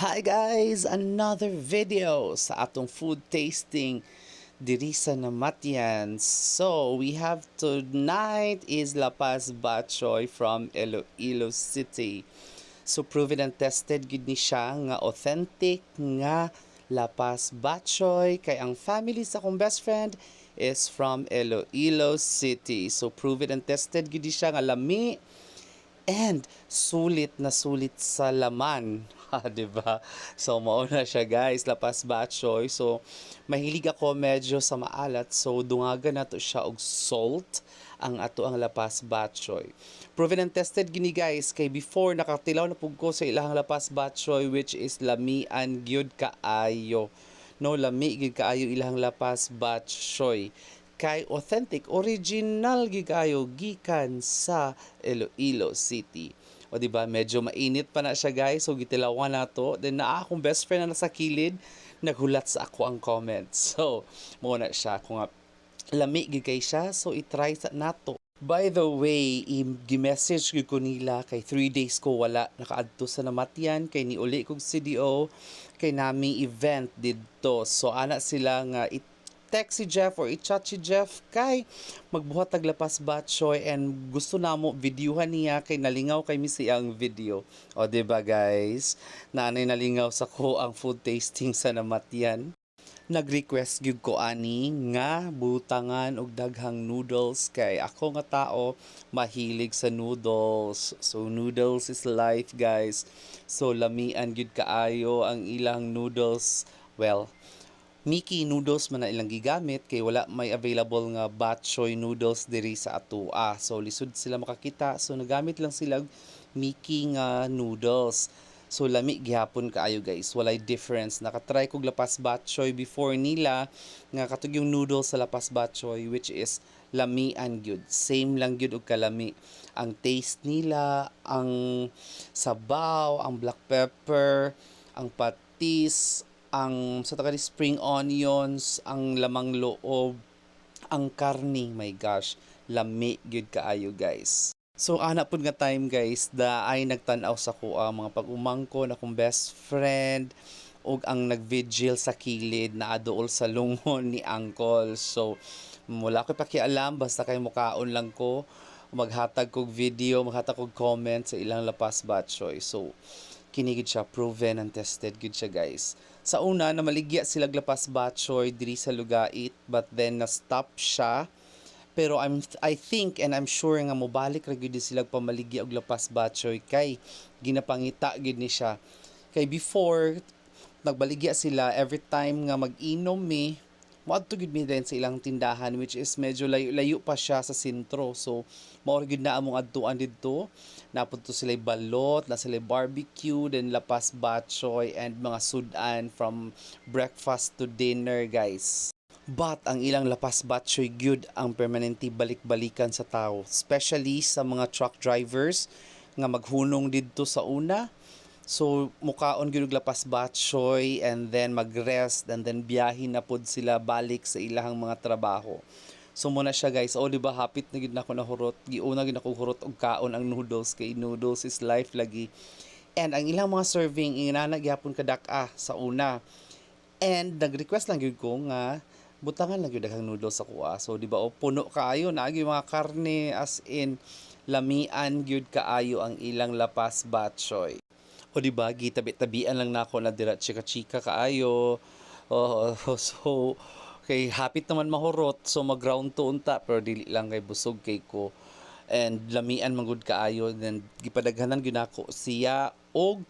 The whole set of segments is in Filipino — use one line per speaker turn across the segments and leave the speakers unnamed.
Hi guys! Another video sa atong food tasting diri sa Namatian. So, we have tonight is La Paz Bachoy from Iloilo City. So, proven and tested gid ni siya nga authentic nga La Paz Bachoy kay ang family sa akong best friend is from Iloilo City. So, proven and tested ni siya nga lami And sulit na sulit sa laman. Ha, ba? So mauna siya guys, lapas batchoy. So mahilig ako medyo sa maalat. So dungagan nato siya og salt ang ato ang lapas batchoy. Proven and tested gini guys kay before nakatilaw na pug ko sa ilahang lapas batchoy which is lamian gyud kaayo. No lami gyud kaayo ilahang lapas batchoy kay authentic original gigayo gikan sa Iloilo City. O di ba medyo mainit pa na siya guys so gitilawan na to. Then naa akong best friend na nasa kilid naghulat sa ako ang comments. So mo na siya kung lami gid kay siya so i-try sa nato. By the way, i-message ko nila kay 3 days ko wala nakaadto sa namatyan kay ni uli kog CDO kay naming event didto. So ana sila nga it text si Jeff or i-chat si Jeff kay magbuhat taglapas batchoy and gusto na mo videohan niya kay nalingaw kay mi ang video. O ba diba guys? Nanay nalingaw sa ko ang food tasting sa namatyan. Nag-request gyud ko ani nga butangan og daghang noodles kay ako nga tao mahilig sa noodles. So noodles is life guys. So lamian gyud kaayo ang ilang noodles. Well, Mickey noodles man na ilang gigamit kay wala may available nga bok choy noodles diri sa atua. So lisod sila makakita. So nagamit lang sila Mickey nga noodles. So lami gihapon kaayo guys. Walay difference. Nakatry kog lapas bok choy before nila nga katug yung noodles sa lapas bok choy which is lami and gyud. Same lang gyud og kalami. Ang taste nila, ang sabaw, ang black pepper, ang patis, ang sa taga spring onions, ang lamang loob, ang karni, my gosh, lami gyud kaayo guys. So ana pud nga time guys da ay nagtan-aw sa ko ang mga pag-umangko na kong best friend ug ang nagvigil sa kilid na adool sa lungon ni uncle. So wala ko pakialam basta kay mukaon lang ko maghatag kog video, maghatag kog comment sa ilang lapas batchoy. So kinigid siya proven and tested gud siya guys. Sa una na maligya sila glapas batchoy diri sa Lugait but then na stop siya. Pero I'm I think and I'm sure nga mobalik ra gyud sila pamaligya og lapas batchoy kay ginapangita gid ni siya. Kay before nagbaligya sila every time nga mag-inom mi moadto gid mi din sa ilang tindahan which is medyo layo, layo pa siya sa sentro. So mao gid na among adtuan didto. Napunto sila balot, na sila barbecue, then lapas batchoy and mga sudan from breakfast to dinner guys. But ang ilang lapas batchoy gyud ang permanente balik-balikan sa tao, especially sa mga truck drivers nga maghunong didto sa una So mukaon gyud lapas batchoy and then magrest and then biyahin na pod sila balik sa ilahang mga trabaho. So muna siya guys, oh di ba hapit na gid nako nahurot. Giuna gid nako hurot og kaon ang noodles kay noodles is life lagi. And ang ilang mga serving inana gyapon kadak ah sa una. And nag-request lang gyud ko nga butangan lang gyud daghang noodles sa kuha. So di ba oh, puno kaayo na mga karne as in lamian gyud kaayo ang ilang lapas batchoy. O di ba? Gitabi-tabian lang nako na dira chika-chika kaayo. Oh, so kay hapit naman mahurot. So mag-ground to unta pero dili lang kay busog kay ko. And lamian magud kaayo. Then gipadaghanan gyud nako siya og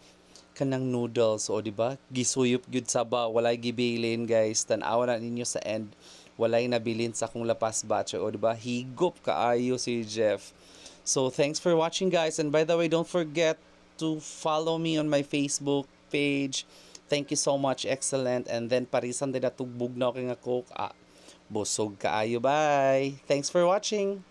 kanang noodles. O di ba? Gisuyop gyud sa ba walay gibilin guys. Tan-awa na ninyo sa end. Walay nabilin sa akong lapas batch. O di ba? Higop kaayo si Jeff. So thanks for watching guys. And by the way don't forget to follow me on my Facebook page. Thank you so much, excellent. And then parisan din na tugbog na ako nga coke. Ah, busog kaayo. Bye. Thanks for watching.